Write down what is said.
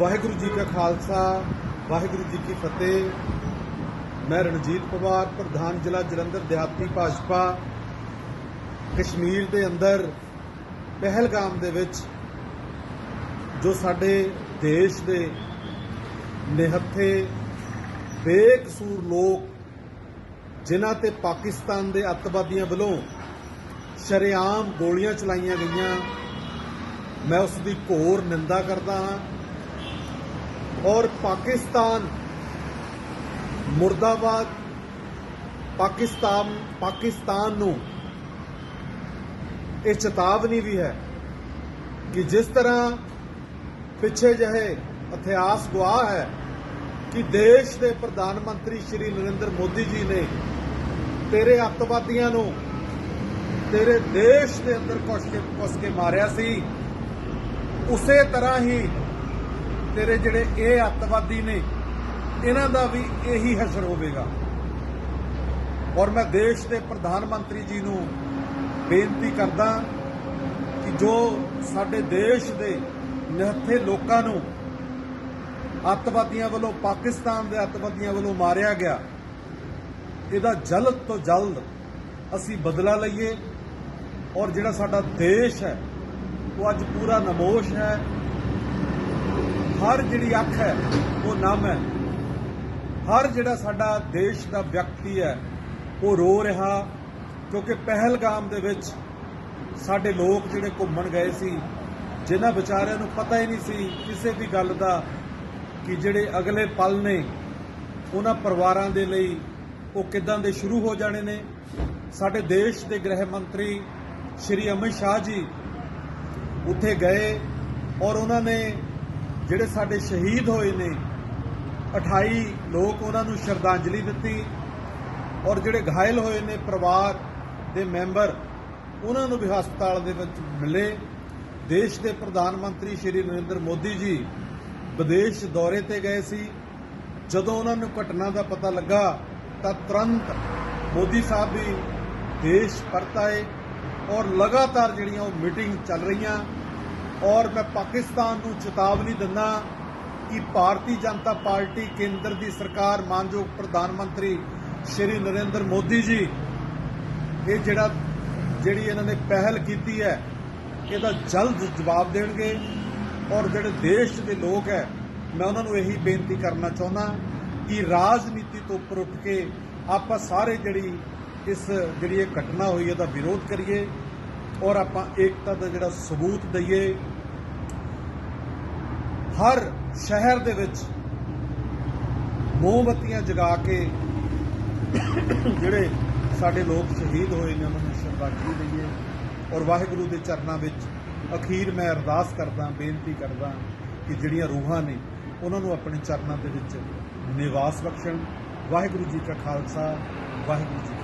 ਵਾਹਿਗੁਰੂ ਜੀ ਕਾ ਖਾਲਸਾ, ਵਾਹਿਗੁਰੂ ਜੀ ਕੀ ਫਤਿਹ। ਮੈਂ ਰਣਜੀਤ ਪਵਾਰ, ਪ੍ਰਧਾਨ ਜ਼ਿਲ੍ਹਾ ਜਲੰਧਰ ਦਿਹਾਤੀ ਭਾਜਪਾ, ਕਸ਼ਮੀਰ ਦੇ ਅੰਦਰ, ਪਹਿਲਗਾਮ ਦੇ ਵਿੱਚ, ਜੋ ਸਾਡੇ ਦੇਸ਼ ਦੇ ਨਿਹੱਥੇ ਬੇਕਸੂਰ ਲੋਕ, ਜਿਨ੍ਹਾਂ ਤੇ ਪਾਕਿਸਤਾਨ ਦੇ ਅੱਤਵਾਦੀਆਂ ਵੱਲੋਂ ਸ਼ਰੇਆਮ ਗੋਲੀਆਂ ਚਲਾਈਆਂ ਗਈਆਂ। ਮੈਂ ਉਸ ਦੀ ਘੋਰ ਨਿੰਦਾ ਕਰਦਾ ਹਾਂ। ਔਰ ਪਾਕਿਸਤਾਨ ਮੁਰਦਾਬਾਦ ਪਾਕਿਸਤਾਨ ਪਾਕਿਸਤਾਨ ਨੂੰ ਇਹ ਚੇਤਾਵਨੀ ਵੀ ਹੈ ਕਿ ਜਿਸ ਤਰ੍ਹਾਂ ਪਿੱਛੇ ਜਿਹੇ ਇਤਿਹਾਸ ਗਵਾਹ ਹੈ ਕਿ ਦੇਸ਼ ਦੇ ਪ੍ਰਧਾਨ ਮੰਤਰੀ ਸ਼੍ਰੀ ਨਰਿੰਦਰ ਮੋਦੀ ਜੀ ਨੇ ਤੇਰੇ ਅੱਤਵਾਦੀਆਂ ਨੂੰ ਤੇਰੇ ਦੇਸ਼ ਦੇ ਅੰਦਰ ਕੁਛ ਕੇ ਕੁਸ ਕੇ ਮਾਰਿਆ ਸੀ, ਉਸੇ ਤਰ੍ਹਾਂ ਹੀ ਤੇਰੇ ਜਿਹੜੇ ਇਹ ਅੱਤਵਾਦੀ ਨੇ, ਇਹਨਾਂ ਦਾ ਵੀ ਇਹੀ ਹਸ਼ਰ ਹੋਵੇਗਾ। ਔਰ ਮੈਂ ਦੇਸ਼ ਦੇ ਪ੍ਰਧਾਨ ਮੰਤਰੀ ਜੀ ਨੂੰ ਬੇਨਤੀ ਕਰਦਾ ਕਿ ਜੋ ਸਾਡੇ ਦੇਸ਼ ਦੇ ਨਿਹੱਥੇ ਲੋਕਾਂ ਨੂੰ ਅੱਤਵਾਦੀਆਂ ਵੱਲੋਂ, ਪਾਕਿਸਤਾਨ ਦੇ ਅੱਤਵਾਦੀਆਂ ਵੱਲੋਂ ਮਾਰਿਆ ਗਿਆ, ਇਹਦਾ ਜਲਦ ਤੋਂ ਜਲਦ ਅਸੀਂ ਬਦਲਾ ਲਈਏ। ਔਰ ਜਿਹੜਾ ਸਾਡਾ ਦੇਸ਼ ਹੈ, ਉਹ ਅੱਜ ਪੂਰਾ ਨਮੋਸ਼ ਹੈ। ਹਰ ਜਿਹੜੀ ਅੱਖ ਹੈ, ਉਹ ਨਮ ਹੈ। ਹਰ ਜਿਹੜਾ ਸਾਡਾ ਦੇਸ਼ ਦਾ ਵਿਅਕਤੀ ਹੈ, ਉਹ ਰੋ ਰਿਹਾ, ਕਿਉਂਕਿ ਪਹਿਲਗਾਮ ਦੇ ਵਿੱਚ ਸਾਡੇ ਲੋਕ ਜਿਹੜੇ ਘੁੰਮਣ ਗਏ ਸੀ, ਜਿਨ੍ਹਾਂ ਵਿਚਾਰਿਆਂ ਨੂੰ ਪਤਾ ਹੀ ਨਹੀਂ ਸੀ ਕਿਸੇ ਵੀ ਗੱਲ ਦਾ ਕਿ ਜਿਹੜੇ ਅਗਲੇ ਪਲ ਨੇ, ਉਹਨਾਂ ਪਰਿਵਾਰਾਂ ਦੇ ਲਈ ਉਹ ਕਿਦਾਂ ਦੇ ਸ਼ੁਰੂ ਹੋ ਜਾਣੇ ਨੇ। ਸਾਡੇ ਦੇਸ਼ ਦੇ ਗ੍ਰਹਿ ਮੰਤਰੀ ਸ਼੍ਰੀ ਅਮਿਤ ਸ਼ਾਹ ਜੀ ਉੱਥੇ ਗਏ ਔਰ ਉਹਨਾਂ ਨੇ ਜਿਹੜੇ ਸਾਡੇ ਸ਼ਹੀਦ ਹੋਏ ਨੇ 28 ਲੋਕ ਉਹਨਾਂ ਨੂੰ ਸ਼ਰਧਾਂਜਲੀ ਦਿੱਤੀ ਔਰ ਜਿਹੜੇ ਘਾਇਲ ਹੋਏ ਨੇ ਪਰਿਵਾਰ ਦੇ ਮੈਂਬਰ, ਉਹਨਾਂ ਨੂੰ ਵੀ ਹਸਪਤਾਲ ਦੇ ਵਿੱਚ ਮਿਲੇ। ਦੇਸ਼ ਦੇ ਪ੍ਰਧਾਨ ਮੰਤਰੀ ਸ਼੍ਰੀ ਨਰਿੰਦਰ ਮੋਦੀ ਜੀ ਵਿਦੇਸ਼ ਦੌਰੇ ਤੇ ਗਏ ਸੀ। ਜਦੋਂ ਉਹਨਾਂ ਨੂੰ ਘਟਨਾ ਦਾ ਪਤਾ ਲੱਗਾ ਤਾਂ ਤੁਰੰਤ ਮੋਦੀ ਸਾਹਿਬ ਵੀ ਦੇਸ਼ ਪਰਤ ਆਏ ਔਰ ਲਗਾਤਾਰ ਜਿਹੜੀਆਂ ਉਹ ਮੀਟਿੰਗ ਚੱਲ ਰਹੀਆਂ ਔਰ ਮੈਂ ਪਾਕਿਸਤਾਨ ਨੂੰ ਚੇਤਾਵਨੀ ਦਿੰਦਾ ਕਿ ਭਾਰਤੀ ਜਨਤਾ ਪਾਰਟੀ ਕੇਂਦਰ ਦੀ ਸਰਕਾਰ ਮਾਨਯੋਗ ਪ੍ਰਧਾਨ ਮੰਤਰੀ ਸ਼੍ਰੀ ਨਰਿੰਦਰ ਮੋਦੀ ਜੀ, ਇਹ ਜਿਹੜਾ, ਜਿਹੜੀ ਇਹਨਾਂ ਨੇ ਪਹਿਲ ਕੀਤੀ ਹੈ, ਇਹਦਾ ਜਲਦ ਜਵਾਬ ਦੇਣਗੇ। ਔਰ ਜਿਹੜੇ ਦੇਸ਼ ਦੇ ਲੋਕ ਹੈ, ਮੈਂ ਉਹਨਾਂ ਨੂੰ ਇਹੀ ਬੇਨਤੀ ਕਰਨਾ ਚਾਹੁੰਦਾ ਕਿ ਰਾਜਨੀਤੀ ਤੋਂ ਉੱਪਰ ਉੱਠ ਕੇ ਆਪਾਂ ਸਾਰੇ ਜਿਹੜੀ ਇਸ, ਜਿਹੜੀ ਇਹ ਘਟਨਾ ਹੋਈ ਇਹਦਾ ਵਿਰੋਧ ਕਰੀਏ। ਔਰ ਆਪਾਂ ਏਕਤਾ ਦਾ ਜਿਹੜਾ ਸਬੂਤ ਦਈਏ, ਹਰ ਸ਼ਹਿਰ ਦੇ ਵਿੱਚ ਮੋਮਬੱਤੀਆਂ ਜਗਾ ਕੇ ਜਿਹੜੇ ਸਾਡੇ ਲੋਕ ਸ਼ਹੀਦ ਹੋਏ ਨੇ, ਉਹਨਾਂ ਨੂੰ ਸ਼ਰਧਾਂਜਲੀ ਦਈਏ। ਔਰ ਵਾਹਿਗੁਰੂ ਦੇ ਚਰਨਾਂ ਵਿੱਚ ਅਖੀਰ ਮੈਂ ਅਰਦਾਸ ਕਰਦਾ, ਬੇਨਤੀ ਕਰਦਾ ਕਿ ਜਿਹੜੀਆਂ ਰੂਹਾਂ ਨੇ, ਉਹਨਾਂ ਨੂੰ ਆਪਣੇ ਚਰਨਾਂ ਦੇ ਵਿੱਚ ਨਿਵਾਸ ਬਖਸ਼ਣ। ਵਾਹਿਗੁਰੂ ਜੀ ਕਾ ਖਾਲਸਾ, ਵਾਹਿਗੁਰੂ ਜੀ